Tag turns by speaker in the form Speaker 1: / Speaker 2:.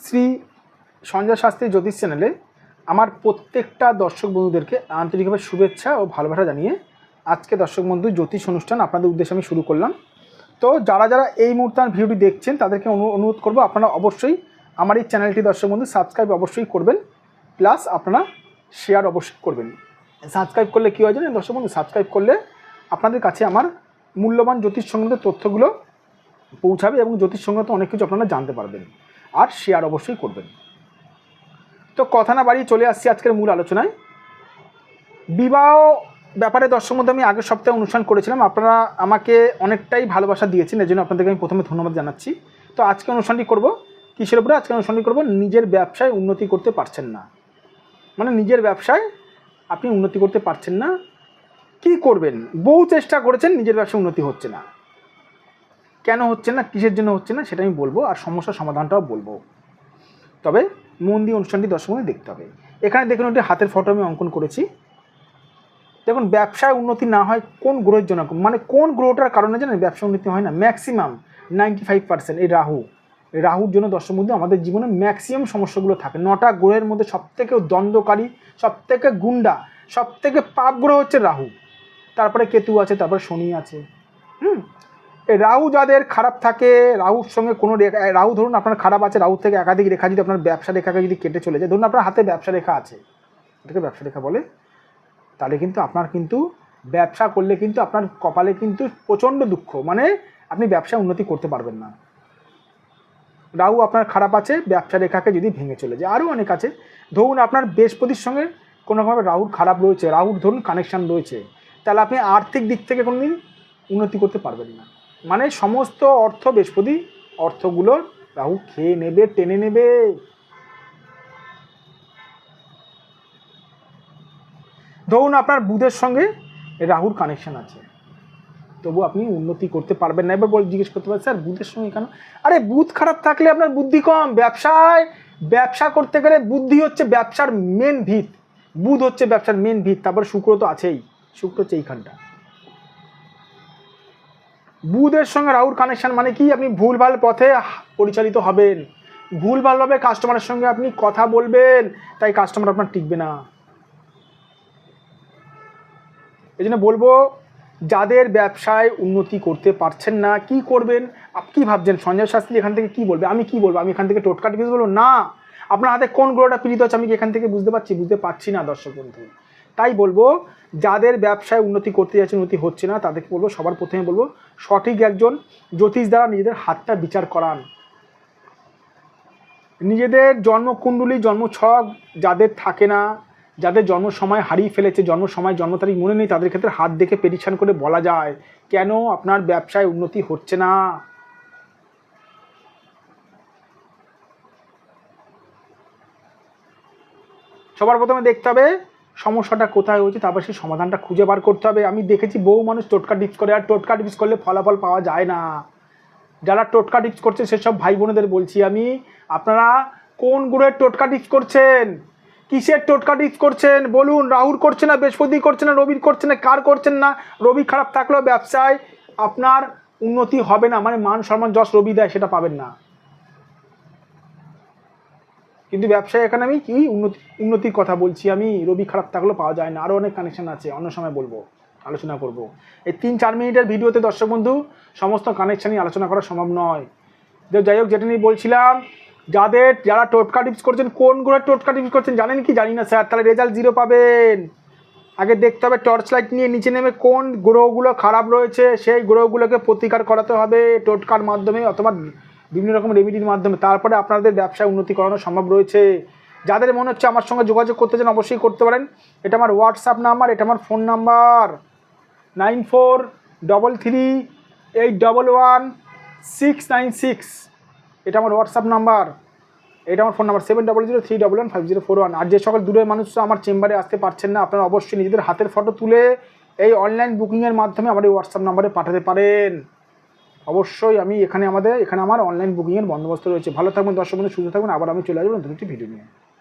Speaker 1: শ্রী সঞ্জয় শাস্ত্রী জ্যোতিষ চ্যানেলে আমার প্রত্যেকটা দর্শক বন্ধুদেরকে আন্তরিকভাবে শুভেচ্ছা ও ভালোবাসা জানিয়ে আজকে দর্শক বন্ধু জ্যোতিষ অনুষ্ঠান আপনাদের উদ্দেশ্যে আমি শুরু করলাম। তো যারা যারা এই মুহূর্তে আমার ভিডিওটি দেখছেন, তাদেরকে অনু- অনুরোধ করব আপনারা অবশ্যই আমার এই চ্যানেলটি দর্শক বন্ধু সাবস্ক্রাইব অবশ্যই করবেন, প্লাস আপনারা শেয়ার অবশ্যই করবেন। সাবস্ক্রাইব করলে কী হয় জানেন দর্শক বন্ধু? সাবস্ক্রাইব করলে আপনাদের কাছে আমার মূল্যবান জ্যোতিষ সংক্রান্ত তথ্যগুলো পৌঁছাবে এবং জ্যোতিষ সংক্রান্ত অনেক কিছু আপনারা জানতে পারবেন। আর শেয়ার অবশ্যই করবেন। তো কথা না বাড়িয়ে চলে আসছি আজকের মূল আলোচনায়। বিবাহ ব্যাপারে দর্শক মধ্যে আমি আগের সপ্তাহে অনুষ্ঠান করেছিলাম। আপনারা আমাকে অনেকটাই ভালোবাসা দিয়েছেন, এর জন্য আপনাদেরকে আমি প্রথমে ধন্যবাদ জানাচ্ছি। তো আজকে অনুষ্ঠানটি করব কিসের উপরে? আজকে অনুষ্ঠানটি করব নিজের ব্যবসায় উন্নতি করতে পারছেন না। মানে নিজের ব্যবসায় আপনি উন্নতি করতে পারছেন না। কি করবেন? বহু চেষ্টা করেছেন, নিজের ব্যবসায় উন্নতি হচ্ছে না। কেন হচ্ছে না, কিসের জন্য হচ্ছে না, সেটা আমি বলব আর সমস্যার সমাধানটাও বলব। তবে মন দিয়ে অনুষ্ঠানটি দর্শক দেখতে হবে। এখানে দেখুন একটি হাতের ফটো আমি অঙ্কন করেছি। দেখুন, ব্যবসায় উন্নতি না হয় কোন গ্রহের জন্য মানে কোন গ্রহটার কারণে জানেন ব্যবসা উন্নতি হয় না? ম্যাক্সিমাম নাইনটি ফাইভ পার্সেন্ট এই রাহু। রাহুর জন্য দর্শক বন্ধু আমাদের জীবনে ম্যাক্সিমাম সমস্যাগুলো থাকে। নটা গ্রহের মধ্যে সবথেকে দ্বন্দ্বকারী, সবথেকে গুন্ডা, সবথেকে পাপ গ্রহ হচ্ছে রাহু। তারপরে কেতু আছে, তারপরে শনি আছে। হুম? রাহু যাদের খারাপ থাকে, রাহুর সঙ্গে কোনো রেখা রাহু ধরুন আপনার খারাপ আছে, রাহু থেকে একাধিক রেখা যদি আপনার ব্যবসা রেখাকে যদি কেটে চলে যায়, ধরুন আপনার হাতে ব্যবসা রেখা আছে, এটাকে ব্যবসা রেখা বলে, তাহলে কিন্তু আপনার কিন্তু ব্যবসা করলে কিন্তু আপনার কপালে কিন্তু প্রচণ্ড দুঃখ মানে আপনি ব্যবসায় উন্নতি করতে পারবেন না। রাহু আপনার খারাপ আছে, ব্যবসা রেখাকে যদি ভেঙে চলে যায়, আরও অনেক আছে, ধরুন আপনার বৃহস্পতির সঙ্গে কোনোভাবে রাহুর খারাপ রয়েছে, রাহুর ধরুন কানেকশান রয়েছে, তাহলে আপনি আর্থিক দিক থেকে কোনো দিন উন্নতি করতে পারবেন না। মানে সমস্ত অর্থ বৃহস্পতি অর্থগুলো রাহু খেয়ে নেবে, টেনে নেবে। ধরুন আপনার বুধের সঙ্গে রাহুর কানেকশন আছে। তবু আপনি উন্নতি করতে পারবেন না। এবার বল, জিজ্ঞেস করতে পারেন স্যার, বুধের সঙ্গে কেন? আরে, বুধ খারাপ থাকলে আপনার বুদ্ধি কম। ব্যবসায়, ব্যবসা করতে গেলে বুদ্ধি হচ্ছে ব্যবসার মেন ভিত। বুধ হচ্ছে ব্যবসার মেন ভিত। তারপর শুক্র তো আছেই। শুক্র হচ্ছে এইখানটা। বুধের সঙ্গে রাহুর কানেকশন মানে কি? আপনি ভুলভাল পথে পরিচালিত হবেন। ভুলভালভাবে কাস্টমারের সঙ্গে আপনি কথা বলবেন, তাই কাস্টমার আপনার টিকবে না। এই জন্য বলব, যাদের ব্যবসায় উন্নতি করতে পারছেন না, কি করবেন? কি ভাবছেন? সঞ্জয় শাস্ত্রী এখান থেকে কি বলবে? আমি কি বলব? আমি এখান থেকে টোটকা টিপিস বলব? না। আপনার হাতে কোন গ্রহটা পীড়িত আছে আমি এখান থেকে বুঝতে পারছি? বুঝতে পারছি না, দর্শক বন্ধু। তাই বলব, যাদের ব্যবসায় উন্নতি করতে যাচ্ছে উন্নতি হচ্ছে না, তাদেরকে বলব, সবার প্রথমে বলব, সঠিক একজন জ্যোতিষ দ্বারা নিজেদের হাতটা বিচার করান। নিজেদের জন্মকুণ্ডলী, জন্মছক যাদের থাকে না, যাদের জন্ম সময় হারিয়ে ফেলেছে জন্ম সময় জন্ম তারিখ মনে নেই, তাদের ক্ষেত্রে হাত দেখে পেরিশান করে বলা যায়, কেন আপনার ব্যবসায় উন্নতি হচ্ছে না? সবার প্রথমে দেখতে হবে সমস্যাটা কোথায় হয়েছে, তারপর সেই সমাধানটা খুঁজে বার করতে হবে। আমি দেখেছি বহু মানুষ টোটকা টিপস করে, আর টোটকা টিপস করলে ফলাফল পাওয়া যায় না। যারা টোটকা টিপস করছে সেসব ভাই বোনেদের বলছি আমি, আপনারা কোন গ্রহের টোটকা টিপস করছেন? কিসের টোটকা টিপস করছেন? বলুন রাহুর করছে না, বৃহস্পতি করছে না রবির করছে না, কার করছেন না? রবি খারাপ থাকলেও ব্যবসায় আপনার উন্নতি হবে না মানে মান সম্মান যশ রবি দেয়, সেটা পাবেন না। কিন্তু ব্যবসায় এখানে আমি কি উন্নতি, উন্নতির কথা বলছি, আমি রবি খারাপ থাকলেও পাওয়া যায় না আরও অনেক কানেকশন আছে, অন্য সময় বলব, আলোচনা করব। এই তিন, চার মিনিটের ভিডিওতে দর্শক বন্ধু, সমস্ত কানেকশানই আলোচনা করা সম্ভব নয়। যাই হোক, যেটা নিয়ে বলছিলাম, যাদের, যারা টোটকা টিপস করছেন, কোন গ্রহের টোটকা টিপস করছেন জানেন কি? জানি না স্যার, তাহলে রেজাল্ট জিরো পাবেন। আগে দেখতে হবে টর্চ লাইট নিয়ে নিচে নেমে কোন গ্রহগুলো খারাপ রয়েছে, সেই গ্রহগুলোকে প্রতিকার করাতে হবে, টোটকার মাধ্যমে অথবা বিভিন্ন রকম রেমিডির মাধ্যমে। তারপরে আপনাদের ব্যবসায় উন্নতি করানো সম্ভব রয়েছে। যাদের মনে হচ্ছে আমার সঙ্গে যোগাযোগ করতে চান, অবশ্যই করতে পারেন। এটা আমার হোয়াটসঅ্যাপ নাম্বার এটা আমার phone number nine four double three eight double one six nine six এটা আমার হোয়াটসঅ্যাপ নাম্বার এটা আমার phone number seven double zero three double one five zero four one আর যে সকল দূরের মানুষরা আমার চেম্বারে আসতে পারছেন না, আপনারা অবশ্যই নিজেদের হাতের ফটো তুলে এই অনলাইন বুকিংয়ের মাধ্যমে আমার এই হোয়াটসঅ্যাপ নাম্বারে পাঠাতে পারেন। অবশ্যই আমি এখানে আমাদের, এখানে আমার অনলাইন বুকিংয়ের বন্দোবস্ত রয়েছে। ভালো থাকবেন, দর্শক বন্ধু, সুস্থ থাকবেন। আবার আমি চলে আসব নতুন একটি ভিডিও নিয়ে।